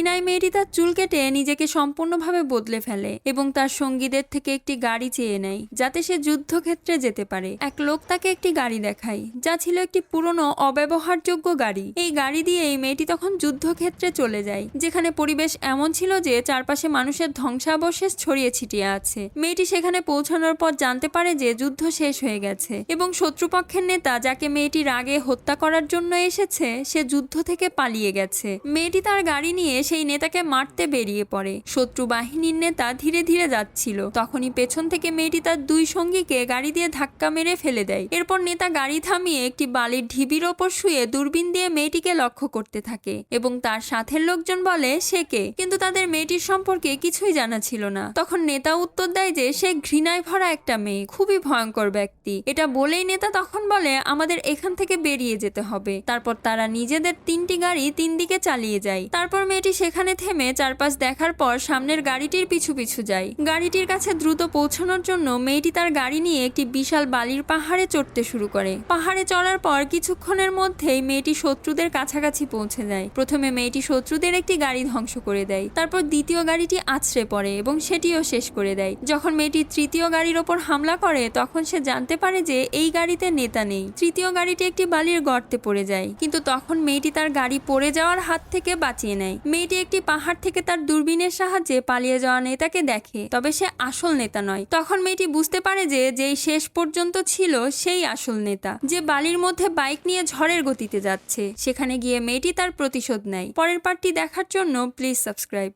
ঘৃণায় মেয়েটি তার চুল কেটে নিজেকে সম্পূর্ণভাবে বদলে ফেলে এবং তার সঙ্গীদের থেকে একটি গাড়ি চেয়ে নেয়, যাতে সে যুদ্ধক্ষেত্রে যেতে পারে। এক লোক তাকে একটি গাড়ি দেখায়, যা ছিল একটি পুরনো, অব্যবহারযোগ্য গাড়ি। এই গাড়ি দিয়ে এই মেয়েটি তখন যুদ্ধক্ষেত্রে চলে যায়, যেখানে পরিবেশ এমন ছিল যে চারপাশে মানুষের ধ্বংসাবশেষ ছড়িয়ে ছিটিয়ে আছে। মেয়েটি সেখানে পৌঁছানোর পর জানতে পারে যে যুদ্ধ শেষ হয়ে গেছে এবং শত্রুপক্ষের নেতা যাকে মেয়েটির রাগে হত্যা করার জন্য এসেছে, সে যুদ্ধ থেকে পালিয়ে গেছে। মেয়েটি তার গাড়ি নিয়ে সেই নেতাকে মারতে বেরিয়ে পড়ে। শত্রু বাহিনীর নেতা ধীরে ধীরে যাচ্ছিল। তখনই পেছন থেকে মেয়েটি তার দুই সঙ্গীকে গাড়ি দিয়ে ধাক্কা মেরে ফেলে দেয়। এরপর নেতা গাড়ি থামিয়ে একটি বালির ঢিবির ওপর শুয়ে দূরবীন দিয়ে মেয়েটিকে লক্ষ্য করতে থাকে এবং তার সাথের লোকজন বলে, সে কে? কিন্তু তাদের মেয়েটির সম্পর্কে কিছুই জানা ছিল না। তখন নেতা উত্তর দেয় যে, সে ঘৃণায় ভরা একটা মেয়ে, খুবই ভয়ঙ্কর ব্যক্তি। এটা বলেই নেতা তখন বলে, আমাদের এখান থেকে বেরিয়ে যেতে হবে। তারপর তারা নিজেদের তিনটি গাড়ি তিন দিকে চালিয়ে যায়। তারপর মেয়েটি সেখানে থেমে চারপাশ দেখার পর সামনের গাড়িটির পিছু পিছু যায় গাড়িটির কাছে দ্রুত পৌঁছানোর জন্য মেয়েটি তার গাড়ি নিয়ে একটি বিশাল বালির পাহাড়ে চড়তে শুরু করে। পাহাড়ে চড়ার পর কিছুক্ষণের মধ্যেই মেয়েটি শত্রুদের কাছাকাছি পৌঁছে যায়। প্রথমে মেয়েটি শত্রুদের একটি গাড়ি ধ্বংস করে দেয়, তারপর দ্বিতীয় গাড়িটি আছড়ে পড়ে এবং সেটিও শেষ করে দেয়। যখন মেয়েটি তৃতীয় গাড়ির ওপর হামলা করে, তখন সে জানতে পারে যে এই গাড়িতে নেতা নেই। তৃতীয় গাড়িটি একটি বালির গর্তে পড়ে যায়, কিন্তু তখন মেয়েটি তার গাড়ি পড়ে যাওয়ার হাত থেকে বাঁচিয়ে নেয়। মেয়েটি একটি পাহাড় থেকে তার দূরবীনের সাহায্যে পালিয়ে যাওয়া নেতাকে দেখে, তবে সে আসল নেতা নয়। তখন মেয়েটি বুঝতে পারে যে যেই শেষ পর্যন্ত ছিল সেই আসল নেতা, যে বালির মধ্যে বাইক নিয়ে ঝড়ের গতিতে যাচ্ছে। সেখানে গিয়ে মেয়েটি তার প্রতিশোধ নেয়। পরের পার্টটি দেখার জন্য প্লিজ সাবস্ক্রাইব।